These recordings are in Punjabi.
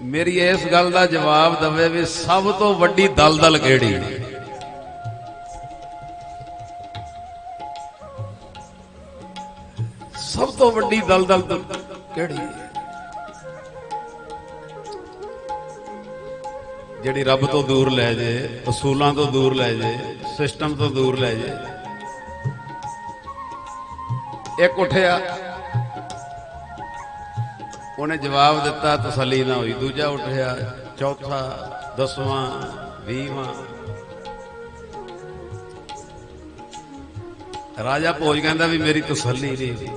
ਮੇਰੀ ਇਸ ਗੱਲ ਦਾ ਜਵਾਬ ਦਵੇ ਵੀ ਸਭ ਤੋਂ ਵੱਡੀ ਦਲਦਲ ਕਿਹੜੀ? ਸਭ ਤੋਂ ਵੱਡੀ ਦਲਦਲ ਤਾਂ ਕਿਹੜੀ? ਜਿਹੜੀ ਰੱਬ ਤੋਂ ਦੂਰ ਲੈ ਜੇ, ਅਸੂਲਾਂ ਤੋਂ ਦੂਰ ਲੈ ਜੇ, ਸਿਸਟਮ ਤੋਂ ਦੂਰ ਲੈ ਜੇ। ਇੱਕ ਉੱਠਿਆ ਉਹਨੇ ਜਵਾਬ ਦਿੱਤਾ, ਤਸੱਲੀ ਨਾ ਹੋਈ। ਦੂਜਾ ਉੱਠਿਆ ਚੌਥਾ, ਦਸਵਾਂ, ਵੀਹਵਾਂ। ਰਾਜਾ ਭੋਜ ਕਹਿੰਦਾ ਵੀ ਮੇਰੀ ਤਸੱਲੀ ਨਹੀਂ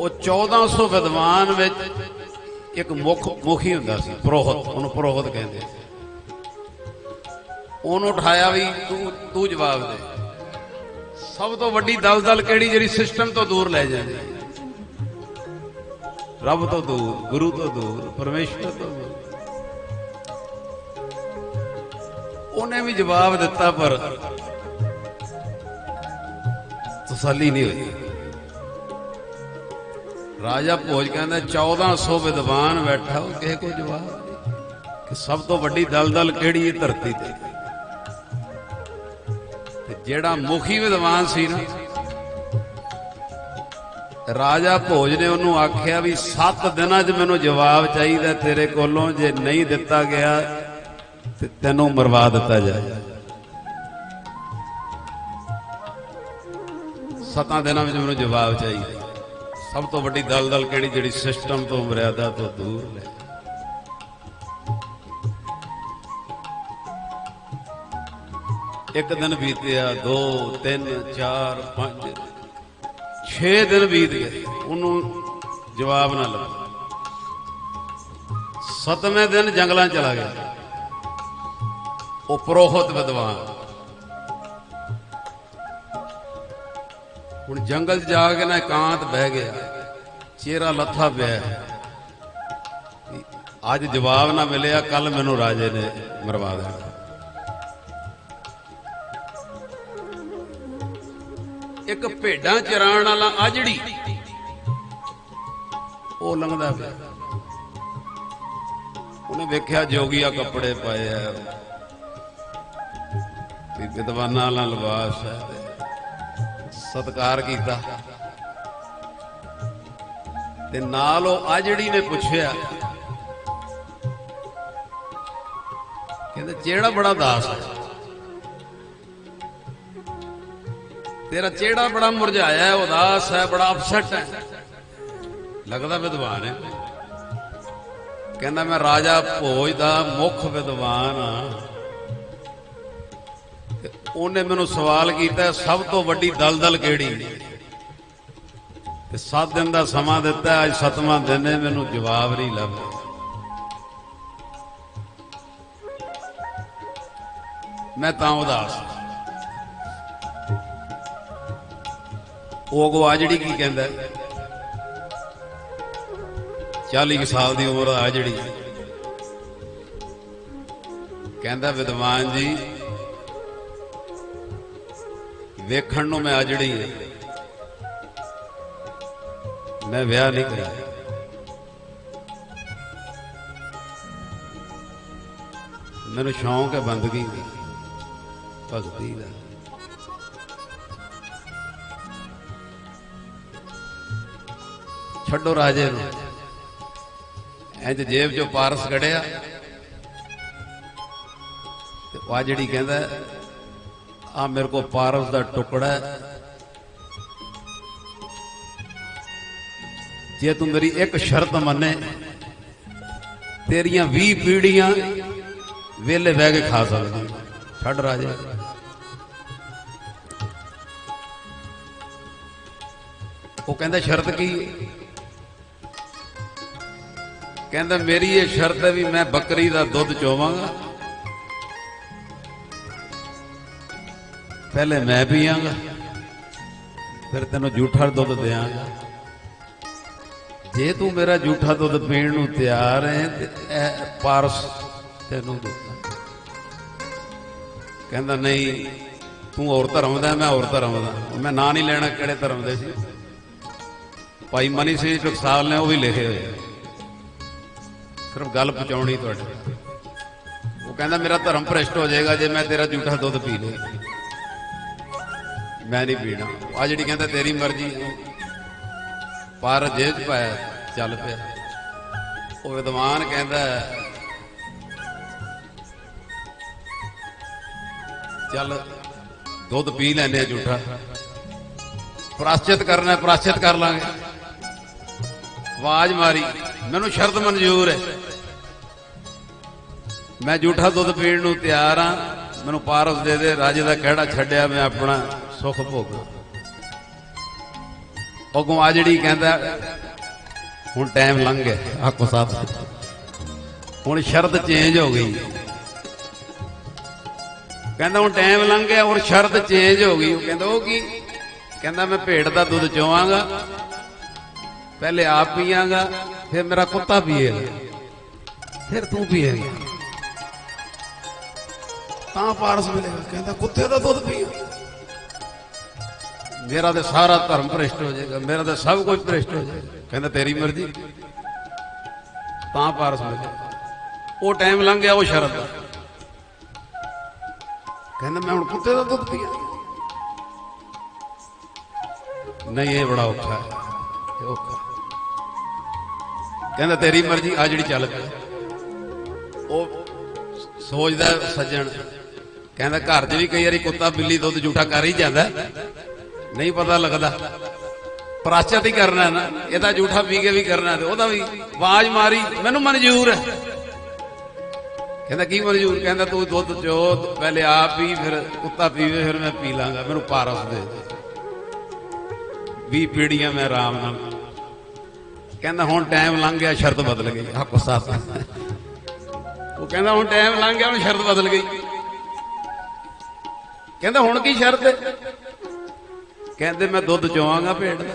ਉਹ 1400 ਵਿਦਵਾਨ ਵਿੱਚ ਇੱਕ ਮੁਖ, ਮੁਖੀ ਹੁੰਦਾ ਸੀ, ਪ੍ਰੋਹਤ। ਉਹਨੂੰ ਪ੍ਰੋਹਤ ਕਹਿੰਦੇ ਉਹਨੂੰ ਉਠਾਇਆ ਵੀ ਤੂੰ ਤੂੰ ਜਵਾਬ ਦੇ। ਸਭ ਤੋਂ ਵੱਡੀ ਦਲਦਲ ਕਿਹੜੀ, ਜਿਹੜੀ ਸਿਸਟਮ ਤੋਂ ਦੂਰ ਲੈ ਜਾਂਦੀ? ਰੱਬ ਤੋਂ ਦੂਰ, ਗੁਰੂ ਤੋਂ ਦੂਰ, ਪਰਮੇਸ਼ਵਰ ਤੋਂ ਦੂਰ। ਉਹਨੇ ਵੀ ਜਵਾਬ ਦਿੱਤਾ, ਪਰ ਤਸੱਲੀ ਨਹੀਂ ਹੋਈ। ਰਾਜਾ ਭੋਜ ਕਹਿੰਦਾ 1400 ਵਿਦਵਾਨ ਬੈਠਾ ਉਹ, ਕਿਸੇ ਕੋ ਜਵਾਬ ਕਿ ਸਭ ਤੋਂ ਵੱਡੀ ਦਲਦਲ ਕਿਹੜੀ ਹੈ? ਧਰਤੀ ਤੇ। ਤੇ ਜਿਹੜਾ ਮੁਖੀ ਵਿਦਵਾਨ ਸੀ ਨਾ ਰਾਜਾ ਭੋਜ ਨੇ ਉਹਨੂੰ ਆਖਿਆ ਵੀ 7 ਦਿਨਾਂ 'ਚ ਮੈਨੂੰ ਜਵਾਬ ਚਾਹੀਦਾ ਤੇਰੇ ਕੋਲੋਂ, ਜੇ ਨਹੀਂ ਦਿੱਤਾ ਗਿਆ ਤੇ ਤੈਨੂੰ ਮਰਵਾ ਦਿੱਤਾ ਜਾਏ। ਸੱਤਾਂ ਦਿਨਾਂ ਵਿੱਚ ਮੈਨੂੰ ਜਵਾਬ ਚਾਹੀਦਾ। ਸਭ ਤੋਂ ਵੱਡੀ ਦਲਦਲ ਕਿਹੜੀ? ਜਿਹੜੀ ਸਿਸਟਮ ਤੋਂ ਮਰਿਆਦਾ ਤੋਂ ਦੂਰ ਲੈ ਇੱਕ ਦਿਨ ਬੀਤਿਆ 2 3 4 5 6 ਦਿਨ ਬੀਤ ਗਏ, ਉਹਨੂੰ ਜਵਾਬ ਨਾ ਲੱਗਾ ਸਤਵੇਂ ਦਿਨ ਜੰਗਲਾਂ ਚਲਾ ਗਿਆ। ਉਹ ਪ੍ਰੋਹਤ ਵਿਦਵਾਨ। ਹੁਣ ਜੰਗਲ 'ਚ ਜਾ ਕੇ ਨਾ ਇਕਾਂਤ ਬਹਿ ਗਿਆ, ਚਿਹਰਾ ਲੱਥਾ ਪਿਆ। ਅੱਜ ਜਵਾਬ ਨਾ ਮਿਲਿਆ ਕੱਲ ਮੈਨੂੰ ਰਾਜੇ ਨੇ ਮਰਵਾ ਦੇਣਾ। ਇੱਕ ਭੇਡਾਂ ਚਰਾਉਣ ਵਾਲਾ ਆਜੜੀ ਉਹ ਲੰਘਦਾ ਪਿਆ। ਉਹਨੇ ਵੇਖਿਆ ਜੋਗੀਆ ਕੱਪੜੇ ਪਾਏ ਆ। ਵੀ ਵਿਦਵਾਨਾਂ ਵਾਲਾ ਲਿਬਾਸ ਹੈ। ਸਤਕਾਰ ਕੀਤਾ। ਤੇ ਨਾਲ ਉਹ ਆਜੜੀ ਨੇ ਪੁੱਛਿਆ। ਕਹਿੰਦੇ, ਜਿਹੜਾ ਬੜਾ ਦਾਸ ਹੈ। ਤੇਰਾ ਚਿਹਰਾ ਬੜਾ ਮੁਰਝਾਇਆ ਹੈ, ਉਦਾਸ ਹੈ, ਬੜਾ ਅਪਸੈਟ ਹੈ। ਲੱਗਦਾ ਵਿਦਵਾਨ ਹੈ। ਕਹਿੰਦਾ ਮੈਂ ਰਾਜਾ ਭੋਜ ਦਾ ਮੁੱਖ ਵਿਦਵਾਨ ਆ ਉਹਨੇ ਮੈਨੂੰ ਸਵਾਲ ਕੀਤਾ, ਸਭ ਤੋਂ ਵੱਡੀ ਦਲਦਲ ਕਿਹੜੀ? ਤੇ 7 ਦਿਨ ਦਾ ਸਮਾਂ ਦਿੱਤਾ, ਅੱਜ 7ਵਾਂ ਦਿਨ ਹੈ, ਮੈਨੂੰ ਜਵਾਬ ਨਹੀਂ ਲੱਭਦਾ। ਮੈਂ ਤਾਂ ਉਦਾਸ ਹਾਂ। ਉਹ ਅਗਵਾ ਜਿਹੜੀ ਕੀ ਕਹਿੰਦਾ? 40 ਕੁ ਸਾਲ ਦੀ ਉਮਰ ਆ ਜਿਹੜੀ। ਕਹਿੰਦਾ, ਵਿਦਵਾਨ ਜੀ, ਵੇਖਣ ਨੂੰ ਮੈਂ ਆ। ਹਾਂ ਮੈਂ ਵਿਆਹ ਨਹੀਂ ਕਰਿਆ। ਮੈਨੂੰ ਸ਼ੌਂਕ ਹੈ ਬੰਦਗੀ ਦਾ, ਭਗਤੀ ਦਾ। ਛੱਡੋ ਰਾਜੇ ਨੂੰ। ਇੰਜ ਜੇਬ ਚੋਂ ਪਾਰਸ ਕੜਿਆ ਤੇ ਆ ਜਿਹੜੀ ਕਹਿੰਦਾ ਆ ਮੇਰੇ ਕੋ ਪਾਰਸ ਦਾ ਟੁਕੜਾ ਹੈ। ਜੇ ਤੂੰ ਮੇਰੀ ਇੱਕ ਸ਼ਰਤ ਮੰਨੇ, ਤੇਰੀਆਂ 20 ਪੀੜੀਆਂ ਵੇਲੇ ਬਹਿ ਕੇ ਖਾ ਸਕਦੀ ਛੱਡ ਰਾਜੇ। ਉਹ ਕਹਿੰਦਾ, ਸ਼ਰਤ ਕੀ ਕਹਿੰਦਾ, ਮੇਰੀ ਇਹ ਸ਼ਰਤ ਹੈ ਵੀ ਮੈਂ ਬੱਕਰੀ ਦਾ ਦੁੱਧ ਚੋਵਾਂਗਾ। ਪਹਿਲੇ ਮੈਂ ਪੀਵਾਂਗਾ ਫਿਰ ਤੈਨੂੰ ਝੂਠਾ ਦੁੱਧ ਦੇਵਾਂਗਾ ਜੇ ਤੂੰ ਮੇਰਾ ਝੂਠਾ ਦੁੱਧ ਪੀਣ ਨੂੰ ਤਿਆਰ ਹੈ ਤੇ ਇਹ ਪਾਰਸ ਤੈਨੂੰ ਦਿੱਤਾ। ਕਹਿੰਦਾ, ਨਹੀਂ, ਤੂੰ ਹੋਰ ਧਰਮ ਦਾ, ਮੈਂ ਹੋਰ ਧਰਮ ਦਾ। ਮੈਂ ਨਾਂ ਨਹੀਂ ਲੈਣਾ ਕਿਹੜੇ ਧਰਮ ਦੇ ਸੀ। ਭਾਈ ਮਨੀ ਸਿੰਘ ਟਕਸਾਲ ਨੇ ਉਹ ਵੀ ਲਿਖੇ ਹੋਏ। ਸਿਰਫ ਗੱਲ ਪਹੁੰਚਾਉਣੀ ਤੁਹਾਡੇ ਉਹ ਕਹਿੰਦਾ ਮੇਰਾ ਧਰਮ ਭ੍ਰਿਸ਼ਟ ਹੋ ਜਾਏਗਾ ਜੇ ਮੈਂ ਤੇਰਾ ਝੂਠਾ ਦੁੱਧ ਪੀ ਲਿਆ ਮੈਂ ਨਹੀਂ ਪੀਣਾ। ਆ ਜਿਹੜੀ ਕਹਿੰਦਾ ਤੇਰੀ ਮਰਜ਼ੀ ਪਰ ਜੇਬ 'ਚ ਪਾਇਆ ਚੱਲ ਪਿਆ। ਉਹ ਵਿਦਵਾਨ ਕਹਿੰਦਾ ਚੱਲ ਦੁੱਧ ਪੀ ਲੈਨੇ ਆ ਝੂਠਾ। ਪ੍ਰਾਸ਼ਚਿਤ ਕਰਨਾ ਹੈ, ਪ੍ਰਾਸ਼ਚਿਤ ਕਰ ਲਾਂਗੇ। ਆਵਾਜ਼ ਮਾਰੀ। ਮੈਨੂੰ ਸ਼ਰਤ ਮਨਜ਼ੂਰ ਹੈ। ਮੈਂ ਝੂਠਾ ਦੁੱਧ ਪੀਣ ਨੂੰ ਤਿਆਰ ਹਾਂ ਮੈਨੂੰ ਪਾਰਸ ਦੇ ਦੇ ਰਾਜੇ ਦਾ ਕਿਹੜਾ ਛੱਡਿਆ ਮੈਂ ਆਪਣਾ ਸੁੱਖ ਭੋਗਾਂ। ਅਗੋਂ ਆ ਜਿਹੜੀ ਕਹਿੰਦਾ ਹੁਣ ਟਾਈਮ ਲੰਘ ਗਿਆ। ਆਖੋ ਸਾਹਿਬ ਹੁਣ ਸ਼ਰਤ ਚੇਂਜ ਹੋ ਗਈ। ਕਹਿੰਦਾ ਹੁਣ ਟਾਈਮ ਲੰਘ ਗਿਆ ਔਰ ਸ਼ਰਤ ਚੇਂਜ ਹੋ ਗਈ। ਉਹ ਕਹਿੰਦਾ ਉਹ ਕੀ? ਕਹਿੰਦਾ ਮੈਂ ਭੇਡ ਦਾ ਦੁੱਧ ਚੋਵਾਂਗਾ ਪਹਿਲੇ ਆਪ ਪੀਆਂਗਾ ਫਿਰ ਮੇਰਾ ਕੁੱਤਾ ਪੀਏਗਾ ਫਿਰ ਤੂੰ ਪੀਏਗਾ। ਤਾਂ ਪਾਰਸ ਮਿਲੇਗਾ ਕਹਿੰਦਾ ਕੁੱਤੇ ਦਾ ਦੁੱਧ ਪੀਓ ਮੇਰਾ ਤੇ ਸਾਰਾ ਧਰਮ ਭ੍ਰਿਸ਼ਟ ਹੋ ਜਾਏਗਾ ਮੇਰਾ ਤੇ ਸਭ ਕੁਝ ਭ੍ਰਿਸ਼ਟ ਹੋ ਜਾਏਗਾ। ਕਹਿੰਦਾ ਤੇਰੀ ਮਰਜ਼ੀ। ਤਾਂ ਪਾਰਸ ਮਿਲੇਗਾ ਉਹ ਟਾਈਮ ਲੰਘ ਗਿਆ ਉਹ ਸ਼ਰਤ ਦਾ। ਕਹਿੰਦਾ ਮੈਂ ਹੁਣ ਕੁੱਤੇ ਦਾ ਦੁੱਧ ਪੀਆ। ਨਹੀਂ ਇਹ ਬੜਾ ਔਖਾ ਹੈ। ਔਖਾ ਕਹਿੰਦਾ ਤੇਰੀ ਮਰਜ਼ੀ ਆ ਜਿਹੜੀ ਚੱਲ ਪਈ ਉਹ ਸੋਚਦਾ ਸੱਜਣ। ਕਹਿੰਦਾ ਘਰ 'ਚ ਵੀ ਕਈ ਵਾਰੀ ਕੁੱਤਾ ਬਿੱਲੀ ਦੁੱਧ ਝੂਠਾ ਕਰ ਹੀ ਜਾਂਦਾ। ਨਹੀਂ ਪਤਾ ਲੱਗਦਾ। ਪ੍ਰਾਚਤ ਹੀ ਕਰਨਾ ਨਾ। ਇਹਦਾ ਝੂਠਾ ਪੀ ਕੇ ਵੀ ਕਰਨਾ ਤੇ ਉਹਦਾ ਵੀ ਆਵਾਜ਼ ਮਾਰੀ, ਮੈਨੂੰ ਮਨਜ਼ੂਰ ਹੈ। ਕਹਿੰਦਾ, ਕੀ ਮਨਜ਼ੂਰ? ਕਹਿੰਦਾ, ਤੂੰ ਦੁੱਧ ਚੋ, ਪਹਿਲੇ ਆਪ ਹੀ ਫਿਰ ਕੁੱਤਾ ਪੀਵੇ, ਫਿਰ ਮੈਂ ਪੀ ਲਾਂਗਾ। ਮੈਨੂੰ ਪਾਰਸ ਦੇ ਵੀ ਪੀੜੀਆਂ ਮੈਂ ਆਰਾਮ ਨਾਲ ਕਹਿੰਦਾ, ਹੁਣ ਟਾਈਮ ਲੰਘ ਗਿਆ, ਸ਼ਰਤ ਬਦਲ ਗਈ। ਆਕੋ ਸਾਥ ਉਹ ਕਹਿੰਦਾ, ਹੁਣ ਟਾਈਮ ਲੰਘ ਗਿਆ, ਹੁਣ ਸ਼ਰਤ ਬਦਲ ਗਈ। ਕਹਿੰਦਾ ਹੁਣ ਕੀ ਸ਼ਰਤ ਹੈ? ਕਹਿੰਦੇ ਮੈਂ ਦੁੱਧ ਚੋਵਾਂਗਾ ਭੇਡ ਦਾ।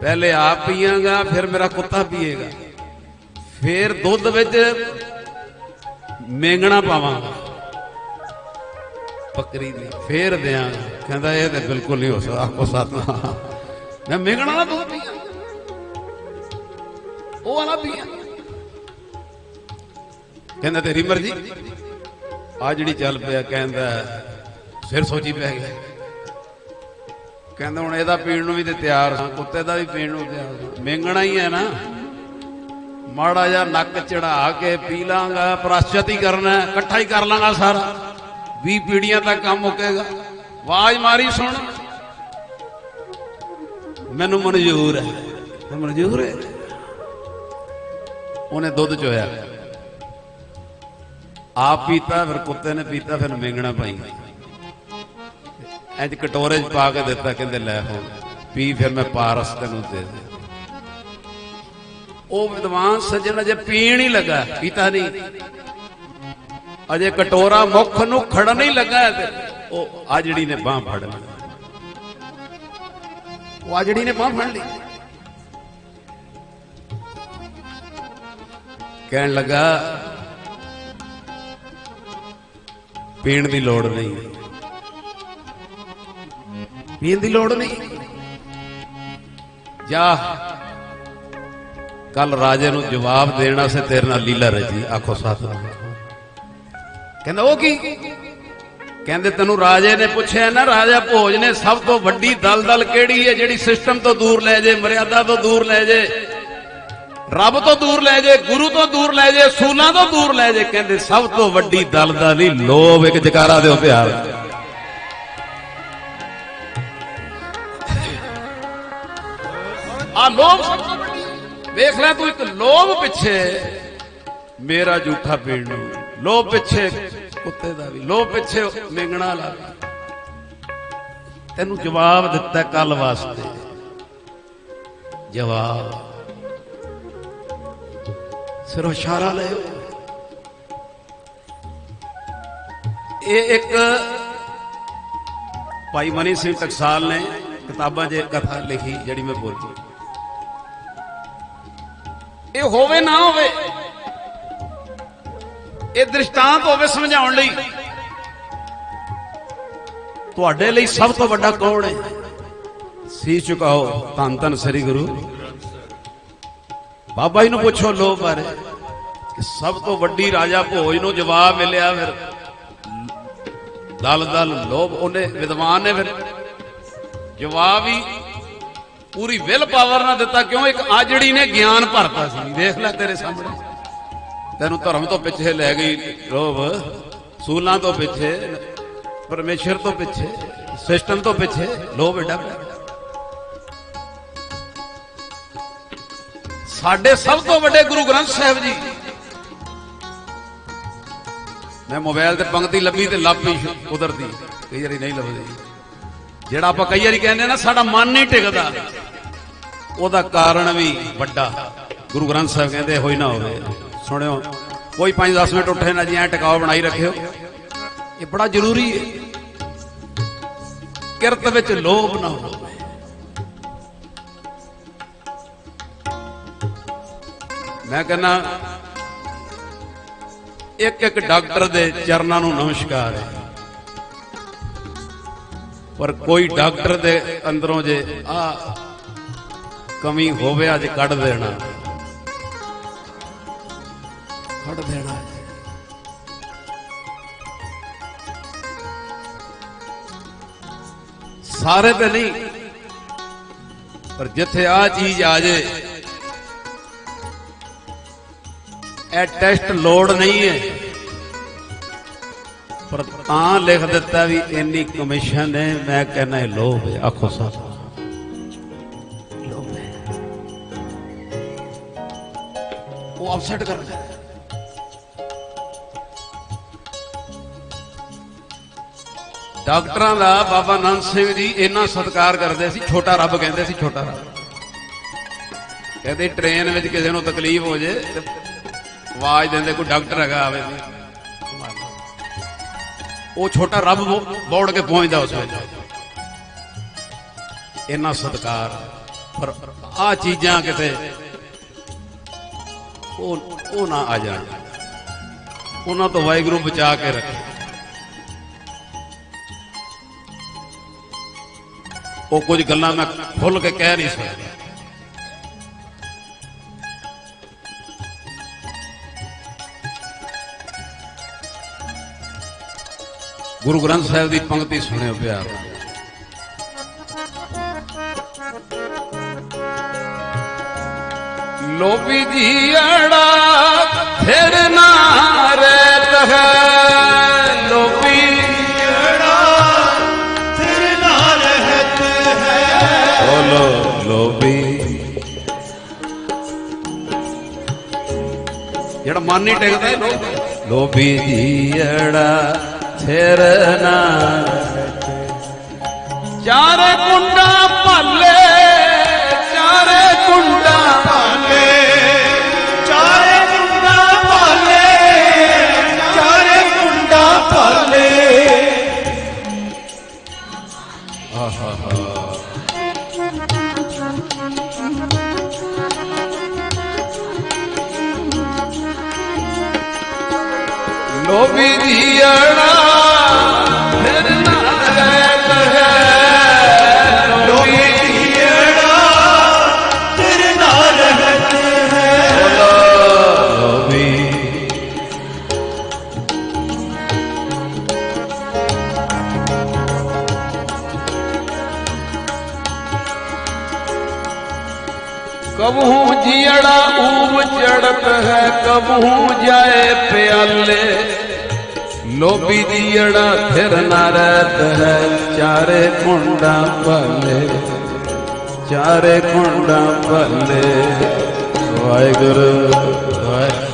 ਪਹਿਲੇ ਆਪ ਪੀਆਂਗਾ, ਫਿਰ ਮੇਰਾ ਕੁੱਤਾ ਪੀਏਗਾ। ਫਿਰ ਦੁੱਧ ਵਿੱਚ ਮੇਂਗਣਾ ਪਾਵਾਂਗਾ। ਬੱਕਰੀ ਦੀ ਫੇਰ ਦਿਆਂਗਾ। ਕਹਿੰਦਾ ਇਹ ਤੇ ਬਿਲਕੁਲ ਨਹੀਂ ਹੋ ਸਕਦਾ ਆਪੋ ਸਾਥ ਮੈਂ ਮੇਂਗਣਾ ਨਾ ਦੁੱਧ ਪੀਆਂ। ਉਹ ਵਾਲਾ ਪੀਆਂ। ਕਹਿੰਦਾ ਤੇਰੀ ਮਰਜ਼ੀ। ਆ ਜਿਹੜੀ ਚੱਲ ਪਿਆ ਕਹਿੰਦਾ ਫਿਰ ਸੋਚੀ ਪੈ ਗਿਆ ਕਹਿੰਦਾ ਹੁਣ ਇਹਦਾ ਪੀਣ ਨੂੰ ਵੀ ਤੇ ਤਿਆਰ ਹਾਂ ਕੁੱਤੇ ਦਾ ਵੀ ਪੀਣ ਨੂੰ ਤਿਆਰ ਮੇਂਗਣਾ ਹੀ ਹੈ ਨਾ। ਮਾੜਾ ਜਿਹਾ ਨੱਕ ਚੜਾ ਕੇ ਪੀ ਲਾਂਗਾ ਪ੍ਰਾਸ਼ਚਿਤ ਹੀ ਕਰਨਾ ਇਕੱਠਾ ਹੀ ਕਰ ਲਾਂਗਾ ਸਾਰਾ। 20 ਪੀੜੀਆਂ ਤੱਕ ਕੰਮ ਮੁੱਕੇਗਾ। ਆਵਾਜ਼ ਮਾਰੀ ਸੁਣ। ਮੈਨੂੰ ਮਨਜ਼ੂਰ ਹੈ। ਮਨਜ਼ੂਰ ਹੈ? ਉਹਨੇ ਦੁੱਧ ਚੋਇਆ। ਆਪ ਪੀਤਾ, ਫਿਰ ਕੁੱਤੇ ਨੇ ਪੀਤਾ, ਫਿਰ ਮੇਂਗਣਾ ਪਾਈ। ਇੰਜ ਕਟੋਰੇ 'ਚ ਪਾ ਕੇ ਦਿੱਤਾ, ਕਹਿੰਦੇ ਲੈ ਹੁਣ, ਪੀ ਫਿਰ ਮੈਂ ਪਾਰਸ ਤੈਨੂੰ ਦੇ ਦੇ। ਉਹ ਵਿਦਵਾਨ ਸੱਜਣ ਅਜੇ ਪੀਣ ਹੀ ਲੱਗਾ, ਪੀਤਾ ਨਹੀਂ। ਅਜੇ ਕਟੋਰਾ ਮੁਖ ਨੂੰ ਖੜਨ ਹੀ ਲੱਗਾ ਤੇ ਉਹ ਆਜੜੀ ਨੇ ਬਾਹ ਫੜ ਲਈ। ਉਹ ਆਜੜੀ ਨੇ ਬਾਹ ਫੜ ਲਈ। ਕਹਿਣ ਲੱਗਾ ਪੀਣ ਦੀ ਲੋੜ ਨਹੀਂ। ਪੀਣ ਦੀ ਲੋੜ ਨਹੀਂ। ਜਾ। ਕੱਲ ਰਾਜੇ ਨੂੰ ਜਵਾਬ ਦੇਣਾ ਸੇ ਤੇਰੇ ਨਾਲ ਲੀਲਾ ਰਚੀ। ਆਖੋ ਸਾਥ ਕਹਿੰਦਾ, ਉਹ ਕੀ? ਕਹਿੰਦੇ, ਤੈਨੂੰ ਰਾਜੇ ਨੇ ਪੁੱਛਿਆ ਨਾ, ਰਾਜਾ ਭੋਜ ਨੇ ਸਭ ਤੋਂ ਵੱਡੀ ਦਲਦਲ ਕਿਹੜੀ ਹੈ ਜਿਹੜੀ ਸਿਸਟਮ ਤੋਂ ਦੂਰ ਲੈ ਜੇ, ਮਰਿਆਦਾ ਤੋਂ ਦੂਰ ਲੈ ਜੇ? ਰੱਬ ਤੋਂ ਦੂਰ ਲੈ ਜੇ, ਗੁਰੂ ਤੋਂ ਦੂਰ ਲੈ ਜੇ, ਸੂਲਾਂ ਤੋਂ ਦੂਰ ਲੈ ਜੇ, ਕਹਿੰਦੇ ਸਭ ਤੋਂ ਵੱਡੀ ਦਲਦਲ ਲੋਭ ਇੱਕ ਜਕਾਰਾ ਦਿਓ ਪਿਆਰ ਆ ਲੋਭ ਵੇਖ ਲੈ ਤੂੰ ਇੱਕ ਲੋਭ ਪਿੱਛੇ, ਮੇਰਾ ਝੂਠਾ ਪੀਣ ਨੂੰ। ਲੋਭ ਪਿੱਛੇ ਕੁੱਤੇ ਦਾ ਵੀ, ਲੋਭ ਪਿੱਛੇ ਮੇਂਗਣਾ ਲਾ ਤੈਨੂੰ ਜਵਾਬ ਦਿੱਤਾ ਕੱਲ ਵਾਸਤੇ। ਜਵਾਬ। ਸਿਰਫ ਇਸ਼ਾਰਾ ਲੈ ਇਹ ਇੱਕ ਭਾਈ ਮਨੀ ਸਿੰਘ ਟਕਸਾਲ ਨੇ ਕਿਤਾਬਾਂ 'ਚ ਕਥਾ ਲਿਖੀ, ਜਿਹੜੀ ਮੈਂ ਬੋਲ ਇਹ ਹੋਵੇ ਨਾ ਹੋਵੇ, ਇਹ ਦ੍ਰਿਸ਼ਟਾਂਤ ਹੋਵੇ ਸਮਝਾਉਣ ਲਈ, ਤੁਹਾਡੇ ਲਈ ਸਭ ਤੋਂ ਵੱਡਾ ਕੌਣ ਹੈ? ਸੀ ਚੁਕਾਓ ਧੰਨ ਧੰਨ ਸ੍ਰੀ ਗੁਰੂ। ਬਾਬਾ ਜੀ ਨੂੰ ਪੁੱਛੋ ਲੋਭ ਬਾਰੇ। ਸਭ ਤੋਂ ਵੱਡੀ ਰਾਜਾ ਭੋਜ ਨੂੰ ਜਵਾਬ ਮਿਲਿਆ ਫਿਰ। ਦਲ ਦਲ ਲੋਭ, ਉਹਨੇ ਵਿਦਵਾਨ ਨੇ ਫਿਰ ਜਵਾਬ ਹੀ ਪੂਰੀ ਵਿਲ ਪਾਵਰ ਨਾਲ ਦਿੱਤਾ, ਕਿਉਂ? ਇੱਕ ਆਜੜੀ ਨੇ ਗਿਆਨ ਭਰਤਾ ਸੀ। ਦੇਖ ਲੈ ਤੇਰੇ ਸਾਹਮਣੇ। ਤੈਨੂੰ ਧਰਮ ਤੋਂ ਪਿੱਛੇ ਲੈ ਗਈ ਲੋਭ, ਸੂਲਾਂ ਤੋਂ ਪਿੱਛੇ, ਪਰਮੇਸ਼ਰ ਤੋਂ ਪਿੱਛੇ, ਸਿਸਟਮ ਤੋਂ ਪਿੱਛੇ, ਲੋਭ ਏਡਾ ਸਾਡੇ ਸਭ ਤੋਂ ਵੱਡੇ ਗੁਰੂ ਗ੍ਰੰਥ ਸਾਹਿਬ ਜੀ। ਮੈਂ ਮੋਬਾਈਲ ਤੇ ਪੰਕਤੀ ਲੱਭੀ ਤੇ ਲੱਭ ਪਈ ਕੁਦਰਤੀ ਕਈ ਵਾਰੀ ਨਹੀਂ ਲੱਭਦੀ। ਜਿਹੜਾ ਆਪਾਂ ਕਈ ਵਾਰੀ ਕਹਿੰਦੇ ਨਾ, ਸਾਡਾ ਮਨ ਨਹੀਂ ਟਿਕਦਾ, ਉਹਦਾ ਕਾਰਨ ਵੀ ਵੱਡਾ। ਗੁਰੂ ਗ੍ਰੰਥ ਸਾਹਿਬ ਕਹਿੰਦੇ ਹੋਈ ਨਾ ਹੋਵੇ। ਸੁਣਿਓ, ਕੋਈ 5-10 ਮਿੰਟ ਉੱਠੇ ਨਾ ਜੀ, ਐ ਟਿਕਾਓ ਬਣਾਈ ਰੱਖਿਓ। ਇਹ ਬੜਾ ਜ਼ਰੂਰੀ ਹੈ। ਕਿਰਤ ਵਿੱਚ ਲੋਭ ਨਾ ਹੋਵੇ। ਮੈਂ ਕਹਿੰਦਾ ਇੱਕ ਇੱਕ ਡਾਕਟਰ ਦੇ ਚਰਨਾਂ ਨੂੰ ਨਮਸਕਾਰ ਹੈ। ਪਰ ਕੋਈ ਡਾਕਟਰ ਦੇ ਅੰਦਰੋਂ ਜੇ ਆ ਕਮੀ ਹੋਵੇ ਅੱਜ ਕੱਢ ਦੇਣਾ। ਕੱਢ ਦੇਣਾ ਸਾਰੇ ਤੇ ਨਹੀਂ ਪਰ ਜਿੱਥੇ ਆ ਚੀਜ਼ ਆ ਜੇ ਇਹ ਟੈਸਟ ਲੋਡ ਨਹੀਂ ਹੈ। ਪਰ ਤਾਂ ਲਿਖ ਦਿੱਤਾ ਵੀ ਇੰਨੀ ਕਮਿਸ਼ਨ ਹੈ, ਮੈਂ ਕਹਿੰਦਾ ਇਹ ਲੋਭ ਹੈ। ਆਖੋ ਸਾਹਿਬ ਲੋਭ ਹੈ। ਉਹ ਅਪਸੈਟ ਕਰਦਾ ਹੈ। ਡਾਕਟਰਾਂ ਦਾ ਬਾਬਾ ਨੰਦ ਸਿੰਘ ਜੀ ਇੰਨਾ ਸਤਿਕਾਰ ਕਰਦੇ ਸੀ, ਛੋਟਾ ਰੱਬ ਕਹਿੰਦੇ ਸੀ, ਛੋਟਾ ਰੱਬ। ਕਹਿੰਦੇ ਟ੍ਰੇਨ ਵਿੱਚ ਕਿਸੇ ਨੂੰ ਤਕਲੀਫ ਹੋ ਜੇ ਤੇ ਆਵਾਜ਼ ਦਿੰਦੇ ਕੋਈ ਡਾਕਟਰ ਹੈਗਾ, ਆਵੇ ਉਹ ਛੋਟਾ ਰੱਬ ਬੋ- ਕੇ ਪਹੁੰਚਦਾ ਉਸ ਵੇਲੇ। ਇਹਨਾਂ ਸਤਿਕਾਰ। ਪਰ ਆ ਚੀਜ਼ਾਂ ਕਿਤੇ ਉਹ ਉਹ ਨਾ ਆ ਜਾਣ। ਉਹਨਾਂ ਤੋਂ ਵਾਹਿਗੁਰੂ ਬਚਾ ਕੇ ਰੱਖੇ। ਉਹ ਕੁਝ ਗੱਲਾਂ ਮੈਂ ਖੁੱਲ ਕੇ ਕਹਿ ਨਹੀਂ ਸਕਦਾ। ਗੁਰੂ ਗ੍ਰੰਥ ਸਾਹਿਬ ਦੀ ਪੰਕਤੀ ਸੁਣਿਓ ਪਿਆਰ ਨਾਲ। ਲੋਭੀ ਜੀੜਾ ਫਿਰ ਨਾ ਰਹਿਤ ਹੈ ਲੋਭੀ ਤੇਰੇ ਨਾਲ ਰਹਿਤ ਹੈ ਬੋਲੋ, ਲੋਭੀ ਜਿਹੜਾ ਮਨ ਨਹੀਂ ਟਿਕਦਾ ਇਹ ਲੋਭੀ ਜੀੜਾ ਫਿਰ ਨਾ ਚਾਰੇ ਕੁੰਡਾ ਭਾਲੇ ਚਾਰੇ ਕੁੰਡਾ ਭਾਲੇ ਚਾਰੇ ਕੁੰਡਾ ਭਾਲੇ ਚਾਰੇ ਕੁੰਡਾ ਭਾਲੇ ਲੋਭੀ ਜੀੜਾ ਊਬ ਹੈ, ਕਬਹੂ ਜਾਏ ਪਿਆਲੇ। ਲੋਭੀ ਜੀੜਾ ਫਿਰ ਨਾ ਰਹਿਤ ਹੈ, ਚਾਰੇ ਕੁੰਡਾ ਭਲੇ। ਚਾਰੇ ਕੁੰਡਾ ਭਲੇ। ਵਾਹਿਗੁਰੂ ਵਾਹਿਗੁਰੂ।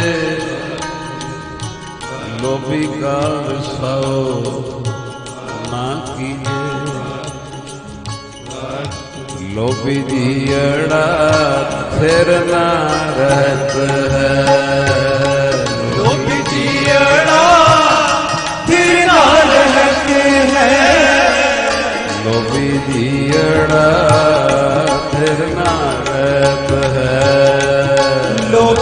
ਗੋਪੀ ਕਾਲ ਸੋ ਨਾ ਕੀਜੇ ਲੋਭੀ ਦੀੜਾ ਫਿਰ ਨਾ ਰਹਤ ਹੈ। ਲੋਭੀ ਦੀੜਾ ਫਿਰ ਨਾ ਰਹਤ ਹੈ। ਲੋਭੀ